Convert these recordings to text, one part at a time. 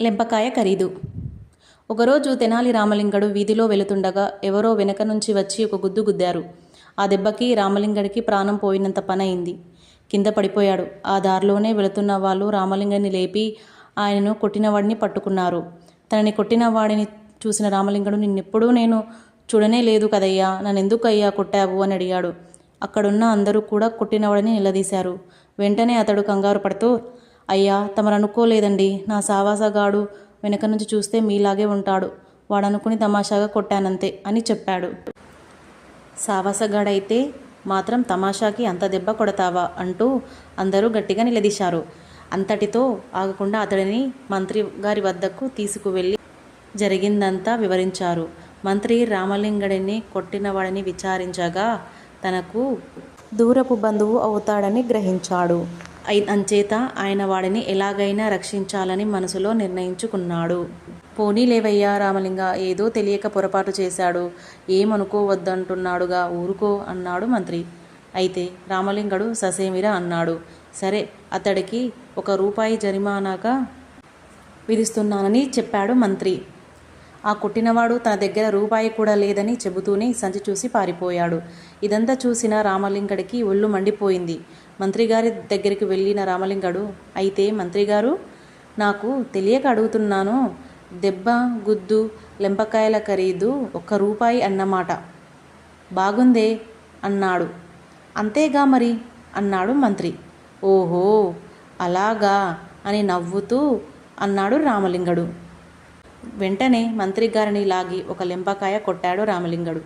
లెంపకాయ ఖరీదు. ఒకరోజు తెనాలి రామలింగడు వీధిలో వెళుతుండగా ఎవరో వెనక నుంచి వచ్చి ఒక గుద్దు గుద్దారు. ఆ దెబ్బకి రామలింగడికి ప్రాణం పోయినంత పనైంది కింద పడిపోయాడు. ఆ దారిలోనే వెళుతున్న వాళ్ళు రామలింగని లేపి ఆయనను కొట్టినవాడిని పట్టుకున్నారు. తనని కొట్టినవాడిని చూసిన రామలింగడు నిన్నెప్పుడూ నేను చూడనే లేదు కదయ్యా. నన్నెందుకు అయ్యా కొట్టావు? అని అడిగాడు. అక్కడున్న అందరూ కూడా కొట్టినవాడిని నిలదీశారు. వెంటనే అతడు కంగారు పడుతూ అయ్యా తమరు అనుకోలేదండి నా సావాసగాడు వెనక నుంచి చూస్తే మీలాగే ఉంటాడు. వాడనుకుని తమాషాగా కొట్టానంతే అని చెప్పాడు. సావాసగాడైతే మాత్రం తమాషాకి అంత దెబ్బ కొడతావా అంటూ అందరూ గట్టిగా నిలదీశారు. అంతటితో ఆగకుండా అతడిని మంత్రి గారి వద్దకు తీసుకువెళ్ళి జరిగిందంతా వివరించారు. మంత్రి రామలింగడిని కొట్టినవాడిని విచారించగా తనకు దూరపు బంధువు అవుతాడని గ్రహించాడు. అంచేత ఆయన వాడిని ఎలాగైనా రక్షించాలని మనసులో నిర్ణయించుకున్నాడు. పోనీ లేవయ్యా రామలింగ ఏదో తెలియక పొరపాటు చేశాడు. ఏమనుకోవద్దంటున్నాడుగా? ఊరుకో అన్నాడు మంత్రి. అయితే రామలింగడు ససేమిరా అన్నాడు. సరే అతడికి ఒక రూపాయి జరిమానాగా విధిస్తున్నానని చెప్పాడు మంత్రి. ఆ కొట్టినవాడు తన దగ్గర రూపాయి కూడా లేదని చెబుతూనే సంచి చూసి పారిపోయాడు. ఇదంతా చూసిన రామలింగడికి ఒళ్ళు మండిపోయింది. మంత్రిగారి దగ్గరికి వెళ్ళిన రామలింగడు అయితే మంత్రిగారు నాకు తెలియక అడుగుతున్నాను. దెబ్బ గుద్దు లెంపకాయల ఖరీదు ఒక్క రూపాయి అన్నమాట. బాగుందే అన్నాడు. అంతేగా మరి అన్నాడు మంత్రి. ఓహో అలాగా అని నవ్వుతూ అన్నాడు రామలింగడు. వెంటనే మంత్రి గారిని లాగి ఒక లెంపకాయ కొట్టాడు రామలింగడు.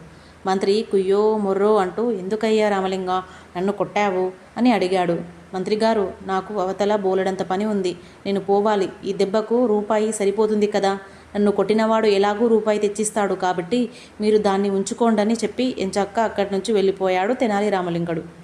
మంత్రి కుయ్యో మొర్రో అంటూ ఎందుకయ్యా రామలింగ నన్ను కొట్టావు? అని అడిగాడు. మంత్రిగారు నాకు అవతల బోలెడంత పని ఉంది. నేను పోవాలి. ఈ దెబ్బకు రూపాయి సరిపోతుంది కదా. నన్ను కొట్టినవాడు ఎలాగూ రూపాయి తెచ్చిస్తాడు కాబట్టి మీరు దాన్ని ఉంచుకోండని చెప్పి ఎంచక్క అక్కడి నుంచి వెళ్ళిపోయాడు తెనాలి రామలింగడు.